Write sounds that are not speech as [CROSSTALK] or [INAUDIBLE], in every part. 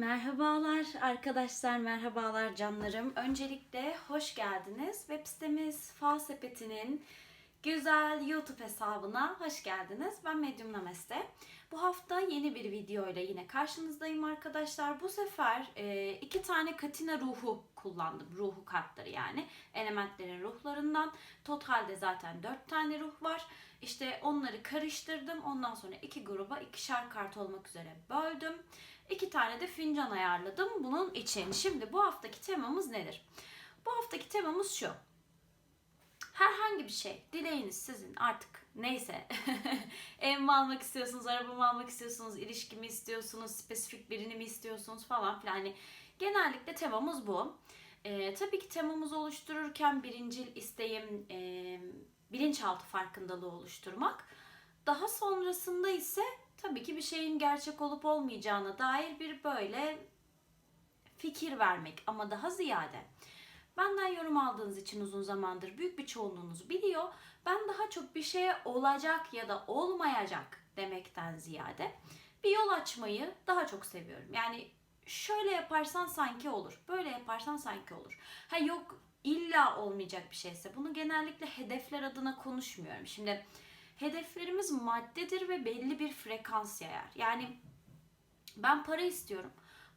Merhabalar arkadaşlar, merhabalar canlarım. Öncelikle hoş geldiniz. Web sitemiz Fal Sepeti'nin güzel YouTube hesabına hoş geldiniz. Ben Medyum Nameste. Bu hafta yeni bir video ile yine karşınızdayım arkadaşlar. Bu sefer e, iki tane katina ruhu kullandım. Ruhu kartları yani. Elementlerin ruhlarından. Totalde zaten dört tane ruh var. İşte onları karıştırdım. Ondan sonra iki gruba ikişer kart olmak üzere böldüm. İki tane de fincan ayarladım bunun için. Şimdi bu haftaki temamız nedir? Bu haftaki temamız şu. Herhangi bir şey, dileğiniz sizin artık neyse. [LAUGHS] Ev mi almak istiyorsunuz, araba mı almak istiyorsunuz, ilişki mi istiyorsunuz, spesifik birini mi istiyorsunuz falan filan. Hani genellikle temamız bu. Ee, tabii ki temamızı oluştururken birincil isteğim e, bilinçaltı farkındalığı oluşturmak. Daha sonrasında ise tabii ki bir şeyin gerçek olup olmayacağına dair bir böyle fikir vermek ama daha ziyade benden yorum aldığınız için uzun zamandır büyük bir çoğunluğunuz biliyor. Ben daha çok bir şeye olacak ya da olmayacak demekten ziyade bir yol açmayı daha çok seviyorum. Yani şöyle yaparsan sanki olur, böyle yaparsan sanki olur. Ha yok illa olmayacak bir şeyse bunu genellikle hedefler adına konuşmuyorum. Şimdi hedeflerimiz maddedir ve belli bir frekans yayar. Yani ben para istiyorum.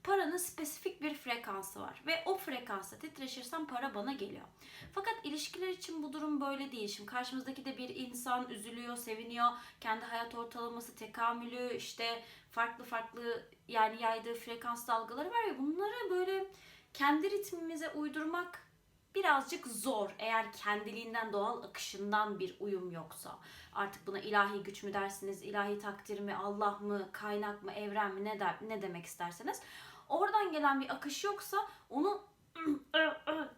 Paranın spesifik bir frekansı var ve o frekansta titreşirsem para bana geliyor. Fakat ilişkiler için bu durum böyle değil. Şimdi karşımızdaki de bir insan üzülüyor, seviniyor. Kendi hayat ortalaması, tekamülü, işte farklı farklı yani yaydığı frekans dalgaları var ya bunları böyle kendi ritmimize uydurmak birazcık zor eğer kendiliğinden doğal akışından bir uyum yoksa. Artık buna ilahi güç mü dersiniz, ilahi takdir mi, Allah mı, kaynak mı, evren mi ne, der, ne demek isterseniz. Oradan gelen bir akış yoksa onu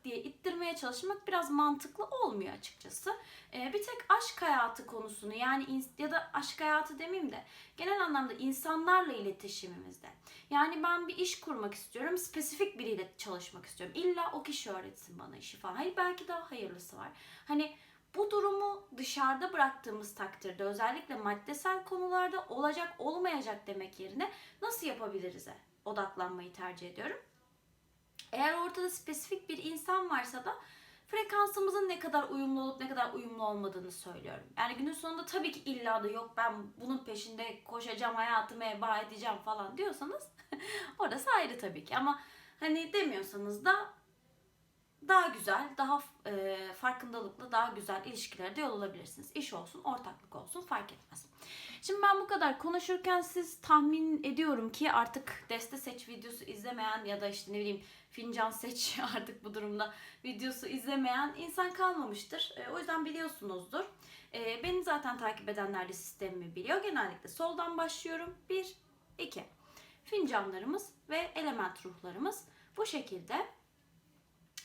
diye ittirmeye çalışmak biraz mantıklı olmuyor açıkçası. Ee, bir tek aşk hayatı konusunu yani ya da aşk hayatı demeyeyim de genel anlamda insanlarla iletişimimizde. Yani ben bir iş kurmak istiyorum, spesifik biriyle çalışmak istiyorum. İlla o kişi öğretsin bana işi falan. Hayır belki daha hayırlısı var. Hani bu durumu dışarıda bıraktığımız takdirde özellikle maddesel konularda olacak olmayacak demek yerine nasıl yapabiliriz'e odaklanmayı tercih ediyorum. Eğer ortada spesifik bir insan varsa da frekansımızın ne kadar uyumlu olup ne kadar uyumlu olmadığını söylüyorum. Yani günün sonunda tabii ki illa da yok ben bunun peşinde koşacağım hayatımı eba edeceğim falan diyorsanız [LAUGHS] orası ayrı tabii ki. Ama hani demiyorsanız da daha güzel, daha e, farkındalıklı, daha güzel ilişkilerde yol alabilirsiniz. İş olsun, ortaklık olsun fark etmez. Şimdi ben bu kadar konuşurken siz tahmin ediyorum ki artık deste seç videosu izlemeyen ya da işte ne bileyim fincan seç [LAUGHS] artık bu durumda videosu izlemeyen insan kalmamıştır. E, o yüzden biliyorsunuzdur. E, beni zaten takip edenler de sistemimi biliyor. Genellikle soldan başlıyorum. 1, 2. Fincanlarımız ve element ruhlarımız bu şekilde.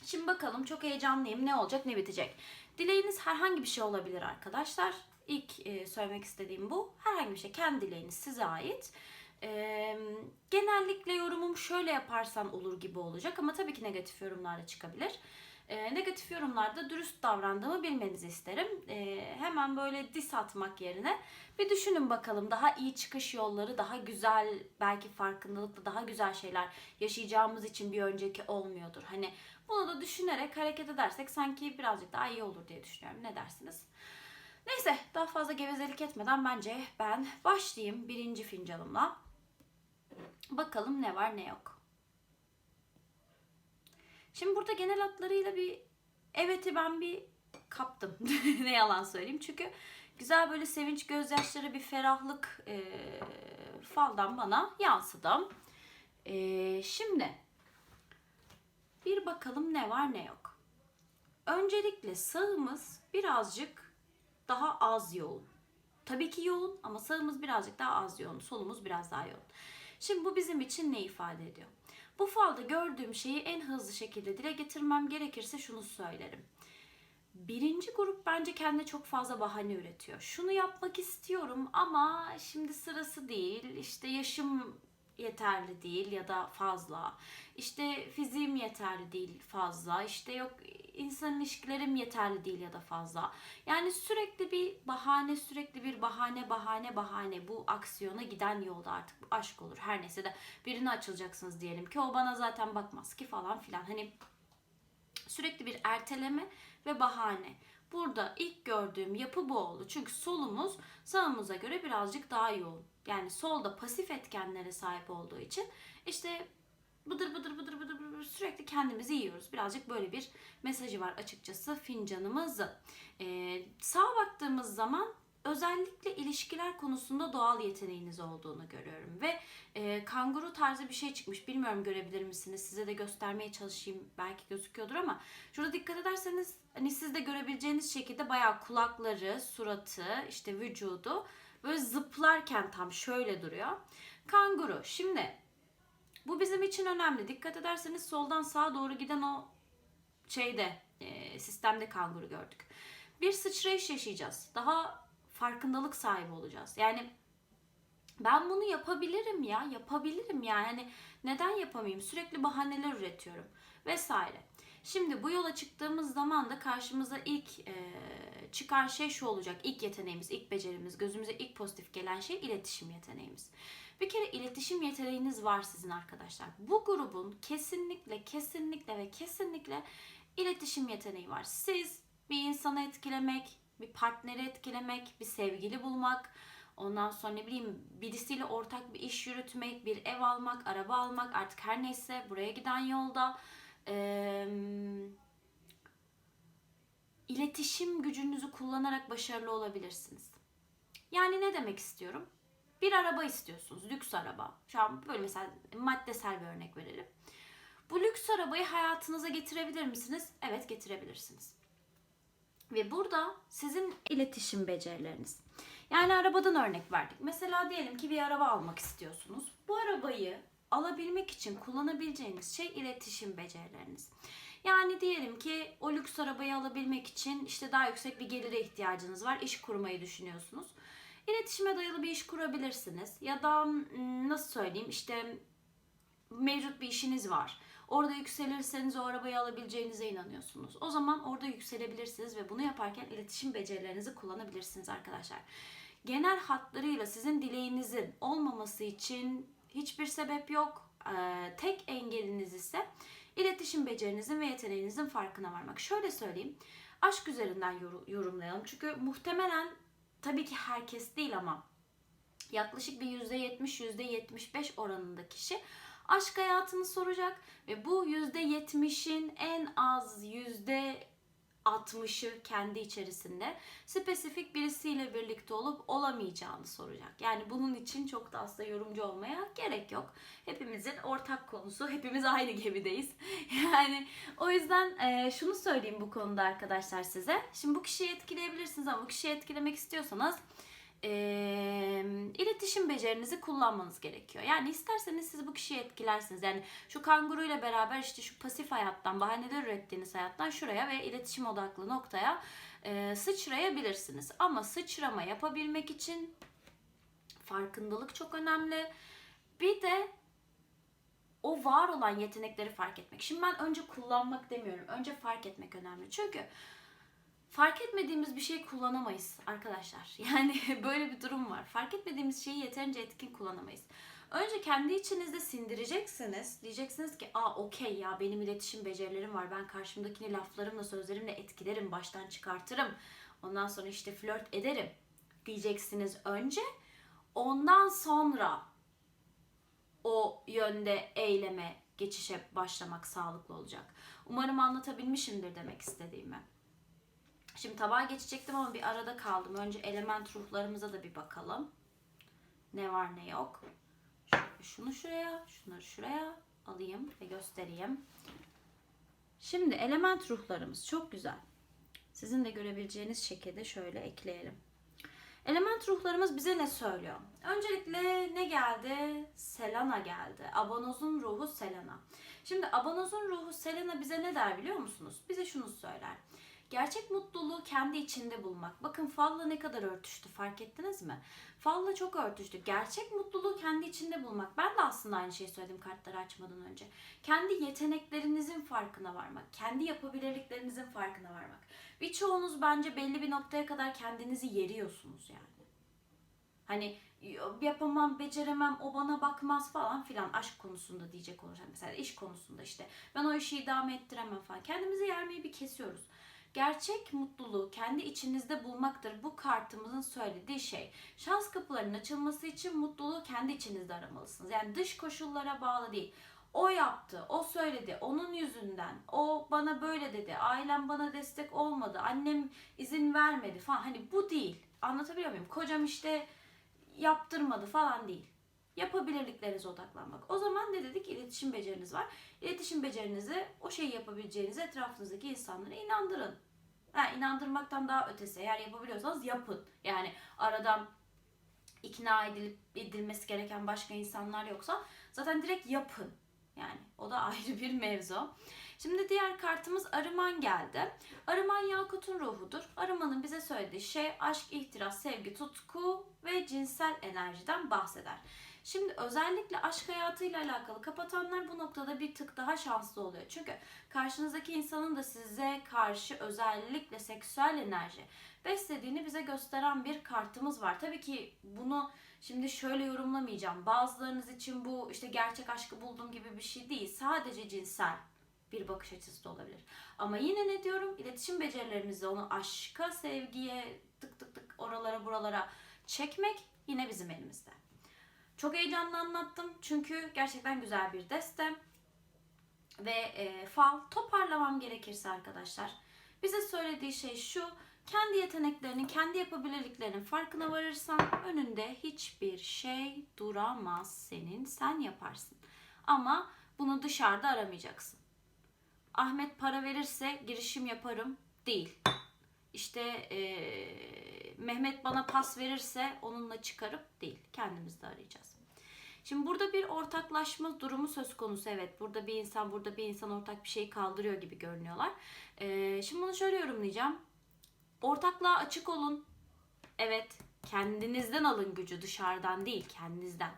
Şimdi bakalım çok heyecanlıyım. Ne olacak ne bitecek. Dileğiniz herhangi bir şey olabilir arkadaşlar. İlk e, söylemek istediğim bu. Herhangi bir şey. Kendi dileğiniz size ait. E, genellikle yorumum şöyle yaparsan olur gibi olacak ama tabii ki negatif yorumlar da çıkabilir. E, negatif yorumlarda dürüst davrandığımı bilmenizi isterim. E, hemen böyle dis atmak yerine bir düşünün bakalım daha iyi çıkış yolları, daha güzel belki farkındalıklı daha güzel şeyler yaşayacağımız için bir önceki olmuyordur. Hani bunu da düşünerek hareket edersek sanki birazcık daha iyi olur diye düşünüyorum. Ne dersiniz? Neyse daha fazla gevezelik etmeden bence ben başlayayım birinci fincanımla. Bakalım ne var ne yok. Şimdi burada genel hatlarıyla bir evet'i ben bir kaptım. [LAUGHS] ne yalan söyleyeyim. Çünkü güzel böyle sevinç gözyaşları bir ferahlık e, faldan bana yansıdı. E, şimdi bir bakalım ne var ne yok. Öncelikle sağımız birazcık daha az yoğun. Tabii ki yoğun ama sağımız birazcık daha az yoğun, solumuz biraz daha yoğun. Şimdi bu bizim için ne ifade ediyor? Bu falda gördüğüm şeyi en hızlı şekilde dile getirmem gerekirse şunu söylerim. Birinci grup bence kendine çok fazla bahane üretiyor. Şunu yapmak istiyorum ama şimdi sırası değil. İşte yaşım yeterli değil ya da fazla. İşte fiziğim yeterli değil fazla. İşte yok insan ilişkilerim yeterli değil ya da fazla. Yani sürekli bir bahane, sürekli bir bahane, bahane, bahane. Bu aksiyona giden yolda artık aşk olur. Her neyse de birine açılacaksınız diyelim ki o bana zaten bakmaz ki falan filan. Hani sürekli bir erteleme ve bahane. Burada ilk gördüğüm yapı bu oldu. Çünkü solumuz sağımıza göre birazcık daha yoğun. Yani solda pasif etkenlere sahip olduğu için işte bıdır bıdır bıdır bıdır bıdır sürekli kendimizi yiyoruz. Birazcık böyle bir mesajı var açıkçası fincanımızın. Ee, sağa baktığımız zaman özellikle ilişkiler konusunda doğal yeteneğiniz olduğunu görüyorum ve e, kanguru tarzı bir şey çıkmış. Bilmiyorum görebilir misiniz? Size de göstermeye çalışayım. Belki gözüküyordur ama şurada dikkat ederseniz hani siz de görebileceğiniz şekilde bayağı kulakları, suratı, işte vücudu böyle zıplarken tam şöyle duruyor. Kanguru. Şimdi bu bizim için önemli. Dikkat ederseniz soldan sağa doğru giden o şeyde e, sistemde kanguru gördük. Bir sıçrayış yaşayacağız. Daha farkındalık sahibi olacağız. Yani ben bunu yapabilirim ya, yapabilirim yani. Neden yapamayayım? Sürekli bahaneler üretiyorum vesaire. Şimdi bu yola çıktığımız zaman da karşımıza ilk e, çıkan şey şu olacak. İlk yeteneğimiz, ilk becerimiz, gözümüze ilk pozitif gelen şey iletişim yeteneğimiz. Bir kere iletişim yeteneğiniz var sizin arkadaşlar. Bu grubun kesinlikle, kesinlikle ve kesinlikle iletişim yeteneği var. Siz bir insanı etkilemek, bir partneri etkilemek, bir sevgili bulmak, ondan sonra ne bileyim birisiyle ortak bir iş yürütmek, bir ev almak, araba almak artık her neyse buraya giden yolda ee, iletişim gücünüzü kullanarak başarılı olabilirsiniz. Yani ne demek istiyorum? Bir araba istiyorsunuz, lüks araba. Şu an böyle mesela maddesel bir örnek verelim. Bu lüks arabayı hayatınıza getirebilir misiniz? Evet getirebilirsiniz. Ve burada sizin iletişim becerileriniz. Yani arabadan örnek verdik. Mesela diyelim ki bir araba almak istiyorsunuz. Bu arabayı alabilmek için kullanabileceğiniz şey iletişim becerileriniz. Yani diyelim ki o lüks arabayı alabilmek için işte daha yüksek bir gelire ihtiyacınız var. İş kurmayı düşünüyorsunuz. İletişime dayalı bir iş kurabilirsiniz. Ya da nasıl söyleyeyim işte mevcut bir işiniz var. Orada yükselirseniz o arabayı alabileceğinize inanıyorsunuz. O zaman orada yükselebilirsiniz ve bunu yaparken iletişim becerilerinizi kullanabilirsiniz arkadaşlar. Genel hatlarıyla sizin dileğinizin olmaması için hiçbir sebep yok. Ee, tek engeliniz ise iletişim becerinizin ve yeteneğinizin farkına varmak. Şöyle söyleyeyim. Aşk üzerinden yorumlayalım. Çünkü muhtemelen tabii ki herkes değil ama yaklaşık bir %70 %75 oranında kişi aşk hayatını soracak ve bu %70'in en az %60'ı kendi içerisinde spesifik birisiyle birlikte olup olamayacağını soracak. Yani bunun için çok da aslında yorumcu olmaya gerek yok. Hepimizin ortak konusu, hepimiz aynı gemideyiz. [LAUGHS] Yani o yüzden e, şunu söyleyeyim bu konuda arkadaşlar size. Şimdi bu kişiyi etkileyebilirsiniz ama bu kişiyi etkilemek istiyorsanız e, iletişim becerinizi kullanmanız gerekiyor. Yani isterseniz siz bu kişiyi etkilersiniz. Yani şu kanguruyla beraber işte şu pasif hayattan, bahaneler ürettiğiniz hayattan şuraya ve iletişim odaklı noktaya e, sıçrayabilirsiniz. Ama sıçrama yapabilmek için farkındalık çok önemli. Bir de o var olan yetenekleri fark etmek. Şimdi ben önce kullanmak demiyorum. Önce fark etmek önemli. Çünkü fark etmediğimiz bir şey kullanamayız arkadaşlar. [LAUGHS] Yani böyle bir durum var. Fark etmediğimiz şeyi yeterince etkin kullanamayız. Önce kendi içinizde sindireceksiniz. Diyeceksiniz ki aa okey ya benim iletişim becerilerim var. Ben karşımdakini laflarımla sözlerimle etkilerim. Baştan çıkartırım. Ondan sonra işte flört ederim. Diyeceksiniz önce. Ondan sonra o yönde eyleme, geçişe başlamak sağlıklı olacak. Umarım anlatabilmişimdir demek istediğimi. Şimdi tabağa geçecektim ama bir arada kaldım. Önce element ruhlarımıza da bir bakalım. Ne var ne yok. Şunu şuraya, şunları şuraya alayım ve göstereyim. Şimdi element ruhlarımız çok güzel. Sizin de görebileceğiniz şekilde şöyle ekleyelim. Element ruhlarımız bize ne söylüyor? Öncelikle ne geldi? Selena geldi. Abanozun ruhu Selena. Şimdi abanozun ruhu Selena bize ne der biliyor musunuz? Bize şunu söyler. Gerçek mutluluğu kendi içinde bulmak. Bakın falla ne kadar örtüştü fark ettiniz mi? Falla çok örtüştü. Gerçek mutluluğu kendi içinde bulmak. Ben de aslında aynı şeyi söyledim kartları açmadan önce. Kendi yeteneklerinizin farkına varmak. Kendi yapabilirliklerinizin farkına varmak. Birçoğunuz bence belli bir noktaya kadar kendinizi yeriyorsunuz yani. Hani yapamam, beceremem, o bana bakmaz falan filan aşk konusunda diyecek olursak mesela iş konusunda işte ben o işi idame ettiremem falan. Kendimizi yermeyi bir kesiyoruz. Gerçek mutluluğu kendi içinizde bulmaktır. Bu kartımızın söylediği şey. Şans kapılarının açılması için mutluluğu kendi içinizde aramalısınız. Yani dış koşullara bağlı değil. O yaptı, o söyledi, onun yüzünden, o bana böyle dedi, ailem bana destek olmadı, annem izin vermedi falan. Hani bu değil. Anlatabiliyor muyum? Kocam işte yaptırmadı falan değil. Yapabilirliklerinize odaklanmak. O zaman ne dedik? İletişim beceriniz var. İletişim becerinizi o şeyi yapabileceğinizi etrafınızdaki insanlara inandırın. Ha, inandırmaktan daha ötesi. Eğer yapabiliyorsanız yapın. Yani aradan ikna edilip edilmesi gereken başka insanlar yoksa zaten direkt yapın. Yani o da [LAUGHS] ayrı bir mevzu. Şimdi diğer kartımız Arıman geldi. Arıman Yakut'un ruhudur. Arımanın bize söylediği şey aşk, ihtiras, sevgi, tutku ve cinsel enerjiden bahseder. Şimdi özellikle aşk hayatıyla alakalı kapatanlar bu noktada bir tık daha şanslı oluyor. Çünkü karşınızdaki insanın da size karşı özellikle seksüel enerji beslediğini bize gösteren bir kartımız var. Tabii ki bunu şimdi şöyle yorumlamayacağım. Bazılarınız için bu işte gerçek aşkı buldum gibi bir şey değil. Sadece cinsel bir bakış açısı da olabilir. Ama yine ne diyorum? İletişim becerilerimizle onu aşka, sevgiye, tık tık tık oralara buralara çekmek yine bizim elimizde. Çok heyecanlı anlattım çünkü gerçekten güzel bir deste. Ve e, fal toparlamam gerekirse arkadaşlar bize söylediği şey şu. Kendi yeteneklerinin, kendi yapabilirliklerinin farkına varırsan önünde hiçbir şey duramaz senin. Sen yaparsın. Ama bunu dışarıda aramayacaksın. Ahmet para verirse girişim yaparım değil. İşte e, Mehmet bana pas verirse onunla çıkarıp değil. Kendimiz de arayacağız. Şimdi burada bir ortaklaşma durumu söz konusu. Evet burada bir insan burada bir insan ortak bir şey kaldırıyor gibi görünüyorlar. E, şimdi bunu şöyle yorumlayacağım. Ortaklığa açık olun. Evet kendinizden alın gücü dışarıdan değil kendinizden.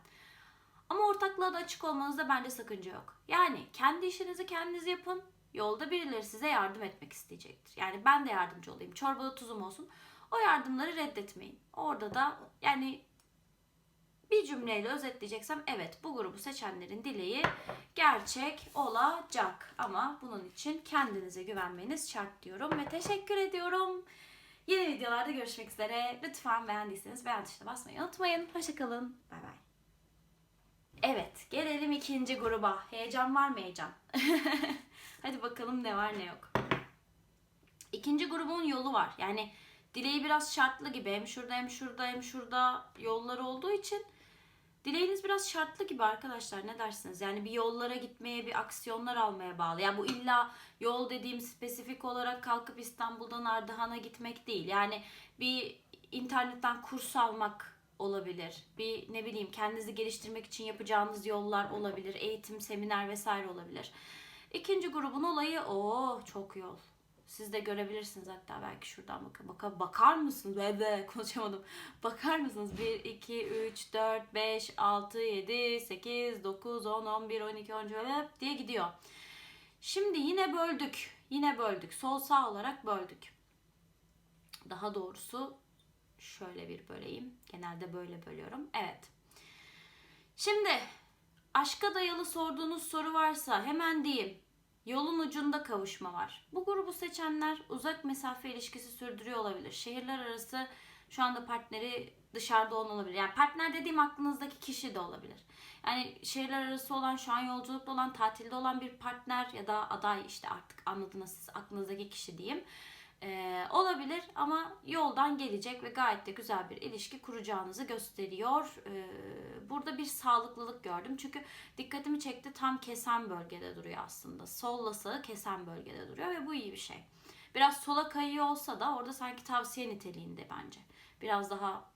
Ama ortaklığa da açık olmanızda bence sakınca yok. Yani kendi işinizi kendiniz yapın. Yolda birileri size yardım etmek isteyecektir. Yani ben de yardımcı olayım. Çorbada tuzum olsun. O yardımları reddetmeyin. Orada da yani bir cümleyle özetleyeceksem evet bu grubu seçenlerin dileği gerçek olacak. Ama bunun için kendinize güvenmeniz şart diyorum ve teşekkür ediyorum. Yeni videolarda görüşmek üzere. Lütfen beğendiyseniz beğen tuşuna basmayı unutmayın. Hoşçakalın. Bay bay. Evet gelelim ikinci gruba. Heyecan var mı heyecan? [LAUGHS] Hadi bakalım ne var ne yok. İkinci grubun yolu var. Yani dileği biraz şartlı gibi. Hem şurada hem şurada hem şurada yollar olduğu için dileğiniz biraz şartlı gibi arkadaşlar. Ne dersiniz? Yani bir yollara gitmeye, bir aksiyonlar almaya bağlı. Yani bu illa yol dediğim spesifik olarak kalkıp İstanbul'dan Ardahan'a gitmek değil. Yani bir internetten kurs almak olabilir. Bir ne bileyim kendinizi geliştirmek için yapacağınız yollar olabilir. Eğitim, seminer vesaire olabilir. İkinci grubun olayı o çok yol. Siz de görebilirsiniz hatta belki şuradan bakın. Baka, bakar mısınız? Bebe [LAUGHS] konuşamadım. Bakar mısınız? 1, 2, 3, 4, 5, 6, 7, 8, 9, 10, 11, 12, 13 böyle diye gidiyor. Şimdi yine böldük. Yine böldük. Sol sağ olarak böldük. Daha doğrusu şöyle bir böleyim. Genelde böyle bölüyorum. Evet. Şimdi aşka dayalı sorduğunuz soru varsa hemen diyeyim. Yolun ucunda kavuşma var. Bu grubu seçenler uzak mesafe ilişkisi sürdürüyor olabilir. Şehirler arası şu anda partneri dışarıda olan olabilir. Yani partner dediğim aklınızdaki kişi de olabilir. Yani şehirler arası olan, şu an yolculukta olan, tatilde olan bir partner ya da aday işte artık anladınız siz aklınızdaki kişi diyeyim. Ee, olabilir ama yoldan gelecek ve gayet de güzel bir ilişki kuracağınızı gösteriyor. Ee, burada bir sağlıklılık gördüm. Çünkü dikkatimi çekti tam kesen bölgede duruyor aslında. Solla sağı kesen bölgede duruyor ve bu iyi bir şey. Biraz sola kayıyor olsa da orada sanki tavsiye niteliğinde bence. Biraz daha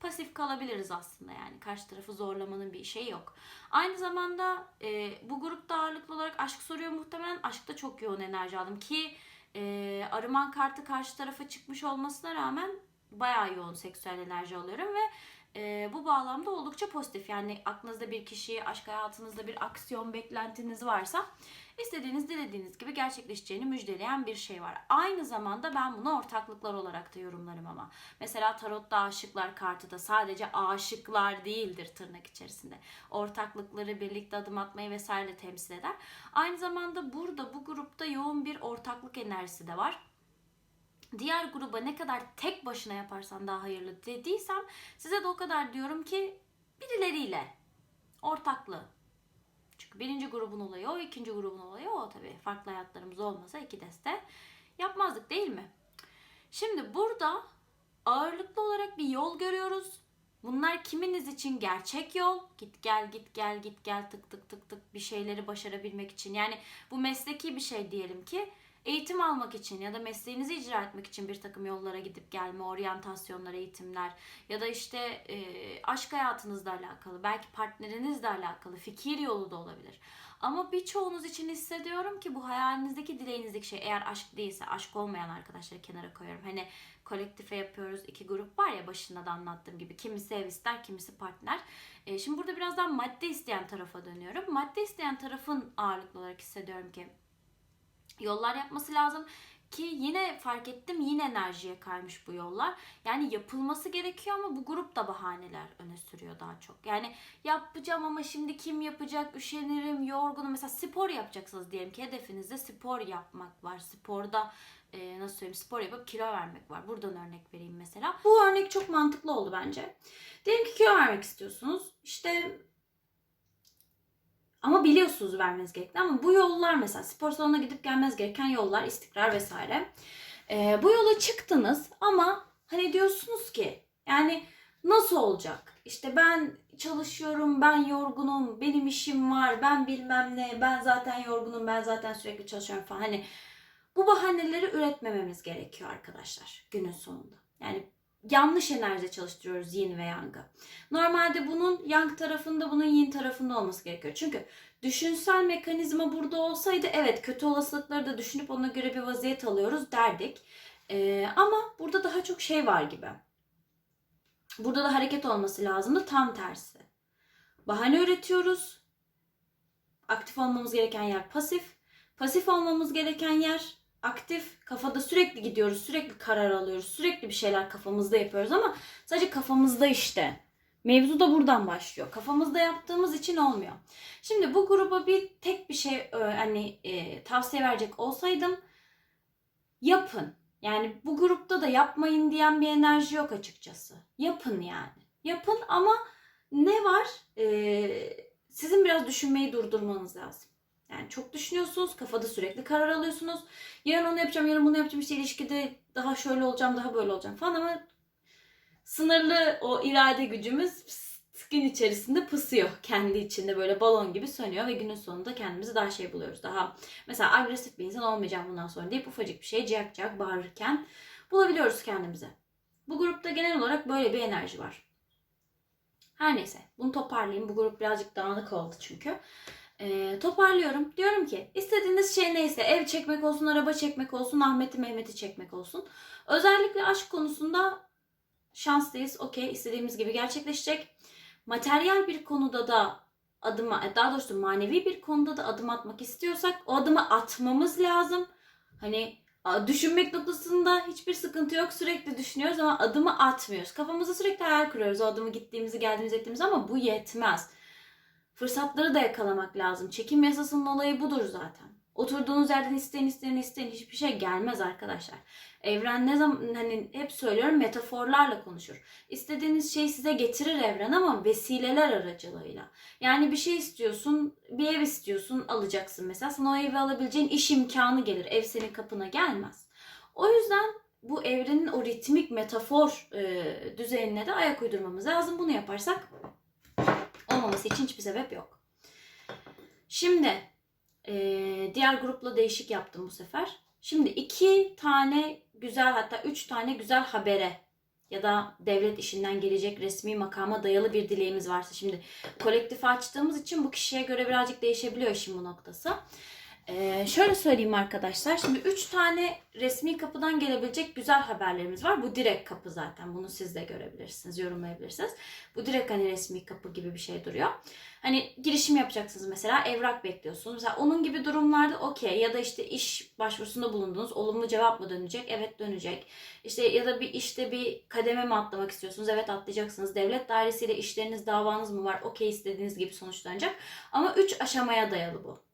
pasif kalabiliriz aslında yani karşı tarafı zorlamanın bir şeyi yok. Aynı zamanda e, bu grupta ağırlıklı olarak aşk soruyor muhtemelen aşkta çok yoğun enerji aldım ki e, arıman kartı karşı tarafa çıkmış olmasına rağmen bayağı yoğun seksüel enerji alıyorum ve e, bu bağlamda oldukça pozitif. Yani aklınızda bir kişi, aşk hayatınızda bir aksiyon beklentiniz varsa istediğiniz, dilediğiniz gibi gerçekleşeceğini müjdeleyen bir şey var. Aynı zamanda ben bunu ortaklıklar olarak da yorumlarım ama. Mesela tarotta aşıklar kartı da sadece aşıklar değildir tırnak içerisinde. Ortaklıkları, birlikte adım atmayı vesaire temsil eder. Aynı zamanda burada bu grupta yoğun bir ortaklık enerjisi de var diğer gruba ne kadar tek başına yaparsan daha hayırlı dediysem size de o kadar diyorum ki birileriyle ortaklı. Çünkü birinci grubun olayı o, ikinci grubun olayı o tabii. Farklı hayatlarımız olmasa iki deste yapmazdık değil mi? Şimdi burada ağırlıklı olarak bir yol görüyoruz. Bunlar kiminiz için gerçek yol? Git gel git gel git gel tık tık tık tık bir şeyleri başarabilmek için. Yani bu mesleki bir şey diyelim ki eğitim almak için ya da mesleğinizi icra etmek için bir takım yollara gidip gelme, oryantasyonlar, eğitimler ya da işte e, aşk hayatınızla alakalı, belki partnerinizle alakalı fikir yolu da olabilir. Ama birçoğunuz için hissediyorum ki bu hayalinizdeki, dileğinizdeki şey eğer aşk değilse, aşk olmayan arkadaşları kenara koyuyorum. Hani kolektife yapıyoruz, iki grup var ya başında da anlattığım gibi. Kimisi ev ister, kimisi partner. E, şimdi burada birazdan madde isteyen tarafa dönüyorum. Madde isteyen tarafın ağırlıklı olarak hissediyorum ki yollar yapması lazım ki yine fark ettim yine enerjiye kaymış bu yollar. Yani yapılması gerekiyor ama bu grup da bahaneler öne sürüyor daha çok. Yani yapacağım ama şimdi kim yapacak? Üşenirim, yorgunum. Mesela spor yapacaksınız diyelim ki hedefinizde spor yapmak var. Sporda e, nasıl söyleyeyim spor yapıp kilo vermek var. Buradan örnek vereyim mesela. Bu örnek çok mantıklı oldu bence. Diyelim ki kilo vermek istiyorsunuz. İşte ama biliyorsunuz vermeniz gerektiğini. Ama bu yollar mesela spor salonuna gidip gelmeniz gereken yollar, istikrar vesaire. Ee, bu yola çıktınız ama hani diyorsunuz ki yani nasıl olacak? İşte ben çalışıyorum, ben yorgunum, benim işim var, ben bilmem ne, ben zaten yorgunum, ben zaten sürekli çalışıyorum falan. Hani bu bahaneleri üretmememiz gerekiyor arkadaşlar günün sonunda. Yani yanlış enerjide çalıştırıyoruz yin ve yang'ı. Normalde bunun yang tarafında bunun yin tarafında olması gerekiyor. Çünkü düşünsel mekanizma burada olsaydı evet kötü olasılıkları da düşünüp ona göre bir vaziyet alıyoruz derdik. Ee, ama burada daha çok şey var gibi. Burada da hareket olması lazımdı tam tersi. Bahane üretiyoruz. Aktif olmamız gereken yer pasif. Pasif olmamız gereken yer aktif kafada sürekli gidiyoruz, sürekli karar alıyoruz, sürekli bir şeyler kafamızda yapıyoruz ama sadece kafamızda işte. Mevzu da buradan başlıyor. Kafamızda yaptığımız için olmuyor. Şimdi bu gruba bir tek bir şey e, hani e, tavsiye verecek olsaydım yapın. Yani bu grupta da yapmayın diyen bir enerji yok açıkçası. Yapın yani. Yapın ama ne var? Ee, sizin biraz düşünmeyi durdurmanız lazım. Yani çok düşünüyorsunuz, kafada sürekli karar alıyorsunuz. Yarın onu yapacağım, yarın bunu yapacağım, işte ilişkide daha şöyle olacağım, daha böyle olacağım falan ama sınırlı o irade gücümüz gün içerisinde pısıyor. Kendi içinde böyle balon gibi sönüyor ve günün sonunda kendimizi daha şey buluyoruz. Daha mesela agresif bir insan olmayacağım bundan sonra deyip ufacık bir şey ciyak ciyak bağırırken bulabiliyoruz kendimizi. Bu grupta genel olarak böyle bir enerji var. Her neyse bunu toparlayayım. Bu grup birazcık dağınık oldu çünkü. Ee, toparlıyorum. Diyorum ki istediğiniz şey neyse ev çekmek olsun, araba çekmek olsun, Ahmet'i Mehmet'i çekmek olsun. Özellikle aşk konusunda şanslıyız. Okey istediğimiz gibi gerçekleşecek. Materyal bir konuda da adım daha doğrusu manevi bir konuda da adım atmak istiyorsak o adımı atmamız lazım. Hani düşünmek noktasında hiçbir sıkıntı yok. Sürekli düşünüyoruz ama adımı atmıyoruz. Kafamızda sürekli hayal kuruyoruz o adımı gittiğimizi, geldiğimizi, ettiğimizi ama bu yetmez. Fırsatları da yakalamak lazım. Çekim yasasının olayı budur zaten. Oturduğunuz yerden isteyin isteyin isteyin hiçbir şey gelmez arkadaşlar. Evren ne zaman hani hep söylüyorum metaforlarla konuşur. İstediğiniz şey size getirir evren ama vesileler aracılığıyla. Yani bir şey istiyorsun, bir ev istiyorsun, alacaksın mesela. Sana o evi alabileceğin iş imkanı gelir. Ev senin kapına gelmez. O yüzden bu evrenin o ritmik metafor e, düzenine de ayak uydurmamız lazım. Bunu yaparsak olmaması için hiçbir sebep yok. Şimdi e, diğer grupla değişik yaptım bu sefer. Şimdi iki tane güzel hatta üç tane güzel habere ya da devlet işinden gelecek resmi makama dayalı bir dileğimiz varsa. Şimdi kolektifi açtığımız için bu kişiye göre birazcık değişebiliyor işin bu noktası. Ee, şöyle söyleyeyim arkadaşlar. Şimdi 3 tane resmi kapıdan gelebilecek güzel haberlerimiz var. Bu direkt kapı zaten. Bunu siz de görebilirsiniz, yorumlayabilirsiniz. Bu direkt hani resmi kapı gibi bir şey duruyor. Hani girişim yapacaksınız mesela evrak bekliyorsunuz. Mesela onun gibi durumlarda okey ya da işte iş başvurusunda bulundunuz. Olumlu cevap mı dönecek? Evet dönecek. İşte ya da bir işte bir kademe mi atlamak istiyorsunuz? Evet atlayacaksınız. Devlet dairesiyle işleriniz, davanız mı var? Okey istediğiniz gibi sonuçlanacak. Ama 3 aşamaya dayalı bu.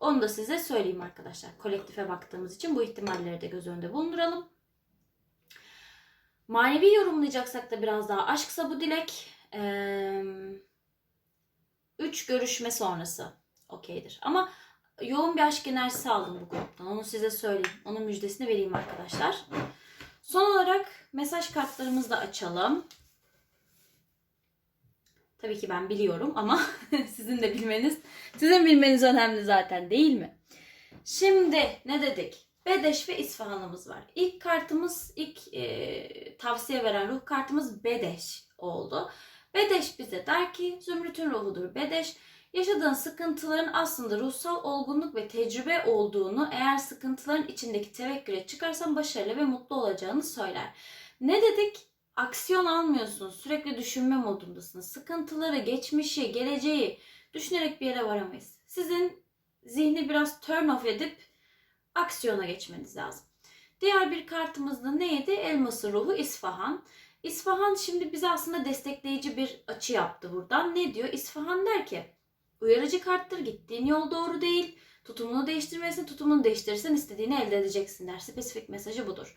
Onu da size söyleyeyim arkadaşlar. Kolektife baktığımız için bu ihtimalleri de göz önünde bulunduralım. Manevi yorumlayacaksak da biraz daha aşksa bu dilek. Ee, üç görüşme sonrası okeydir. Ama yoğun bir aşk enerjisi aldım bu gruptan. Onu size söyleyeyim. Onun müjdesini vereyim arkadaşlar. Son olarak mesaj kartlarımızı da açalım. Tabii ki ben biliyorum ama [LAUGHS] sizin de bilmeniz, sizin bilmeniz önemli zaten değil mi? Şimdi ne dedik? Bedeş ve İsfahan'ımız var. İlk kartımız, ilk e, tavsiye veren ruh kartımız Bedeş oldu. Bedeş bize der ki Zümrüt'ün ruhudur Bedeş. Yaşadığın sıkıntıların aslında ruhsal olgunluk ve tecrübe olduğunu eğer sıkıntıların içindeki tevekküle çıkarsan başarılı ve mutlu olacağını söyler. Ne dedik? Aksiyon almıyorsunuz. Sürekli düşünme modundasınız. Sıkıntıları, geçmişi, geleceği düşünerek bir yere varamayız. Sizin zihni biraz turn off edip aksiyona geçmeniz lazım. Diğer bir kartımız da neydi? Elması ruhu İsfahan. İsfahan şimdi bize aslında destekleyici bir açı yaptı buradan. Ne diyor? İsfahan der ki uyarıcı karttır gittiğin yol doğru değil. Tutumunu değiştirmelisin. Tutumunu değiştirirsen istediğini elde edeceksin der. Spesifik mesajı budur.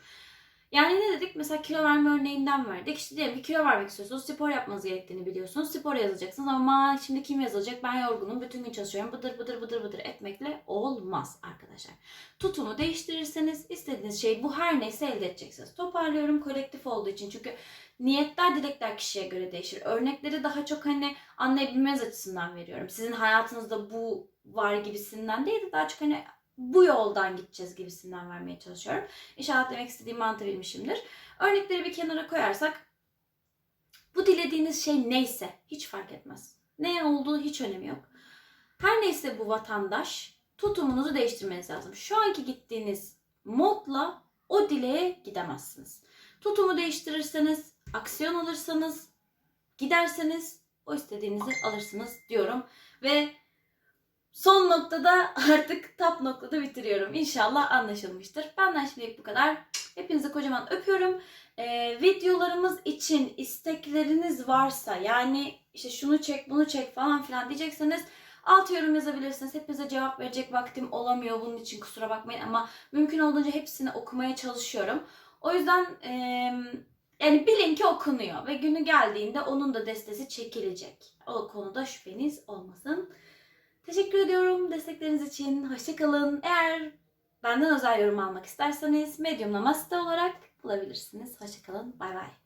Yani ne dedik? Mesela kilo verme örneğinden verdik. İşte diyelim ki kilo vermek istiyorsunuz. Spor yapmanız gerektiğini biliyorsunuz. Spor yazacaksınız ama şimdi kim yazılacak? Ben yorgunum. Bütün gün çalışıyorum. Bıdır bıdır bıdır bıdır etmekle olmaz arkadaşlar. Tutumu değiştirirseniz istediğiniz şey bu her neyse elde edeceksiniz. Toparlıyorum kolektif olduğu için. Çünkü niyetler, dilekler kişiye göre değişir. Örnekleri daha çok hani anlayabilmeniz açısından veriyorum. Sizin hayatınızda bu var gibisinden değil de daha çok hani bu yoldan gideceğiz gibisinden vermeye çalışıyorum. İnşallah demek istediğimi anlatabilmişimdir. Örnekleri bir kenara koyarsak bu dilediğiniz şey neyse hiç fark etmez. Ne olduğu hiç önemi yok. Her neyse bu vatandaş tutumunuzu değiştirmeniz lazım. Şu anki gittiğiniz modla o dileğe gidemezsiniz. Tutumu değiştirirseniz, aksiyon alırsanız, giderseniz o istediğinizi alırsınız diyorum. Ve son noktada [LAUGHS] artık tap noktada bitiriyorum. İnşallah anlaşılmıştır. Benden şimdilik bu kadar. Hepinizi kocaman öpüyorum. Ee, videolarımız için istekleriniz varsa yani işte şunu çek bunu çek falan filan diyecekseniz alt yorum yazabilirsiniz. Hepinize cevap verecek vaktim olamıyor bunun için kusura bakmayın ama mümkün olduğunca hepsini okumaya çalışıyorum. O yüzden eee yani bilin ki okunuyor ve günü geldiğinde onun da destesi çekilecek. O konuda şüpheniz olmasın. Teşekkür ediyorum destekleriniz için. Hoşçakalın. Eğer benden özel yorum almak isterseniz Medium Namaste olarak bulabilirsiniz. Hoşçakalın. Bay bay.